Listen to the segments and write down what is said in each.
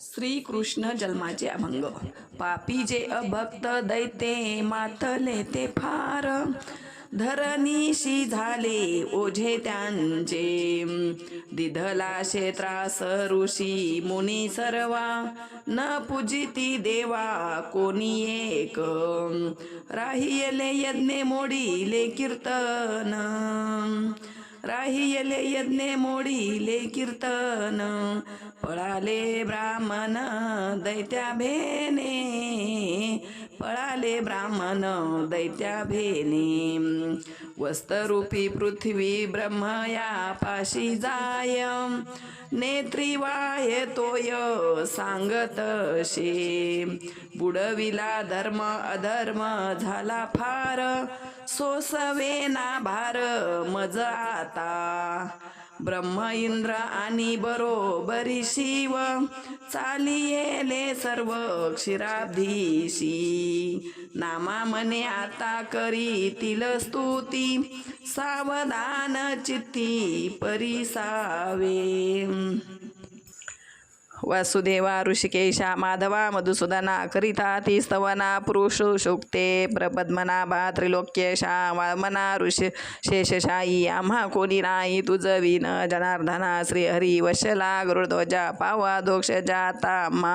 श्रीकृष्ण जन्माचे अभंग. पापी जे अभक्त दैते माथले ते फार. धरणीशी झाले ओझे त्यांचे. दिधला क्षेत्रास ऋषी मुनी सर्वा. न पूजिती देवा कोणी एक. राहियले यज्ञे मोडीले कीर्तन. राहियले यज्ञे मोडीले कीर्तन पळाले ब्राह्मण दैत्या भेने पळाले ब्राह्मण दैत्या भेने. वस्तरूपी पृथ्वी ब्रह्मया पाशी जाय. नेत्रीवाय तोय सांगत शे बुडविला धर्म अधर्म झाला फार. सोसवेना भार मज आता. ब्रह्म इंद्र आणि बरोबरी शिव. चालियेले सर्व क्षीराब्धीशी नामा मने आता करीतील स्तुती. सावधान चित्ती परिसावे. वासुदेवा ऋषिकेशा माधवा मधुसूदना करिता ती स्तवना पुरुष शुक्ते प्रपद्मनाभा त्रिलोक्यशा वामना ऋषी शेषशाही आम्हा कोणी नाही. तुझ विन जनार्दना श्रीहरी वशला गुरुध्वजा पावा दोक्ष जाता मा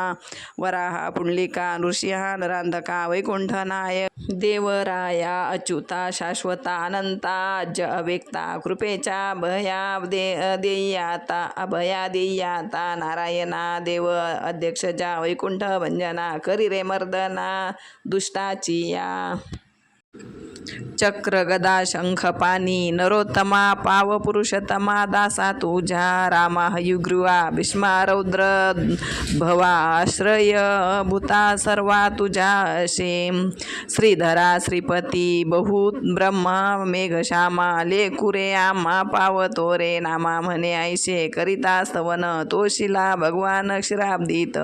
वराहा पुंडलिका नृसिंहा नरांधका वैकुंठनायक देवराया अच्युता शाश्वता अनंता ज अव्यक्ता कृपेच्या भया दे देयाता अभया देयाता नारायणा देव अध्यक्षजा वैकुंठ भंजना करी रे मर्दना दुष्टाची या. चक्र गदा शंख पाणी नरोत्तमा पाव पुरुषतमा दासा तुझ्या रामा हयुग्रुवा भीष्मा रौद्र भवा आश्रय भूता सर्वा तुझ्या शेम श्रीधरा श्रीपती बहुत ब्रह्मा मेघश्यामा लेकुरे आम्हा पावतो रे नामा म्हणे ऐशे करिता स्तवन तोशिला भगवान क्षीराब्दित.